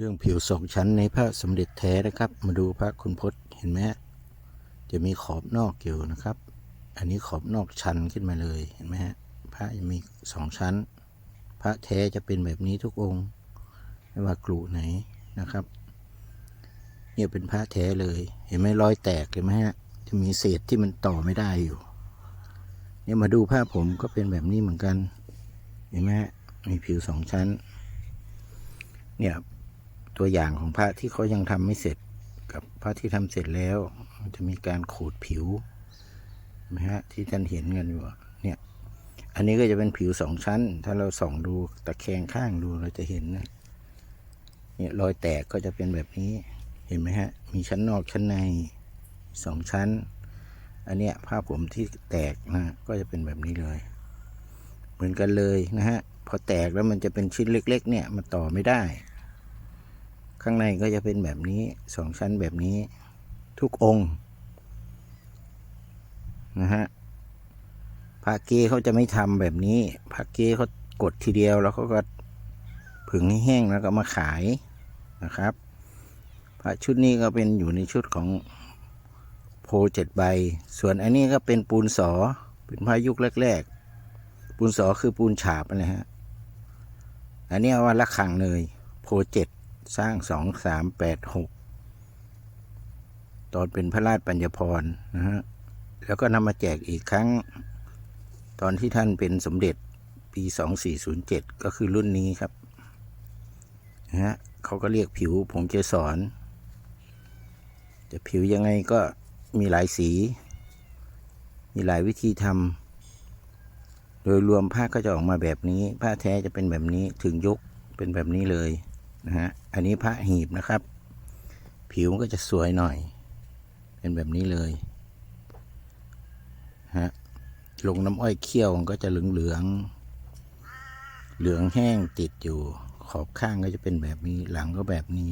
เรื่องผิวสองชั้นในพระสมเด็จแท้นะครับ มาดูพระคุณพจน์เห็นไหมจะมีขอบนอกอยู่นะครับ อันนี้ขอบนอกชั้นขึ้นมาเลยเห็นไหมฮะพระจะมีสองชั้น พระแท้จะเป็นแบบนี้ทุกองค์ ไม่ว่ากลุไหนนะครับ เนี่ยเป็นพระแท้เลย เห็นไหมรอยแตกเห็นไหมฮะจะมีเศษที่มันต่อไม่ได้อยู่เนี่ยมาดูผ้าผมก็เป็นแบบนี้เหมือนกัน เห็นไหมมีผิวสองชั้น เนี่ย ตัวอย่างของพระที่เขายังทำไม่เสร็จกับพระที่ทำเสร็จแล้วจะมีการขูดผิวนไหมฮะที่ท่านเห็นกันอยู่เนี่ย อันนี้ก็จะเป็นผิวสองชั้น ถ้าเราส่องดูตะแคงข้างดูเราจะเห็นนะเนี่ยรอยแตกก็จะเป็นแบบนี้เห็นไหมฮะ มีชั้นนอกชั้นในสองชั้น อันเนี้ยผ้าผมที่แตกนะก็จะเป็นแบบนี้เลย เหมือนกันเลยนะฮะ พอแตกแล้วมันจะเป็นชิ้นเล็ก ๆ เนี่ยมันต่อไม่ได้ ข้างในก็จะเป็นแบบนี้สองชั้นแบบนี้ทุกองค์นะฮะพระเกเขาจะไม่ทำแบบนี้พระเกเขากดทีเดียวแล้วเขาก็ผึ่งให้แห้งแล้วก็มาขายนะครับพระชุดนี้ก็เป็นอยู่ในชุดของโพเจ็ดใบ ส่วนอันนี้ก็เป็นปูนสอเป็นพระยุคแรก ๆ ปูนสอคือปูนฉาบนะฮะอันนี้เอาว่าละขังเลยโพเจ็ด สร้างสองสามแปดหกตอนเป็นพระราชปัญญพรนะฮะแล้วก็นำมาแจกอีกครั้ง ตอนที่ท่านเป็นสมเด็จปีสองสี่ศูนย์เจ็ดก็คือรุ่นนี้ครับนะฮะเขาก็เรียกผิวผงเกสรจะผิวยังไงก็มีหลายสี มีหลายวิธีทำโดยรวมผ้าก็จะออกมาแบบนี้ ผ้าแท้จะเป็นแบบนี้ถึงยุคเป็นแบบนี้เลย นะฮะ อันนี้พระหีบนะครับ ผิวมันก็จะสวยหน่อย เป็นแบบนี้เลยฮะ ลงน้ำอ้อยเคี่ยวมันก็จะเหลืองเหลืองๆเหลืองแห้งติดอยู่ ขอบข้างก็จะเป็นแบบนี้ หลังก็แบบนี้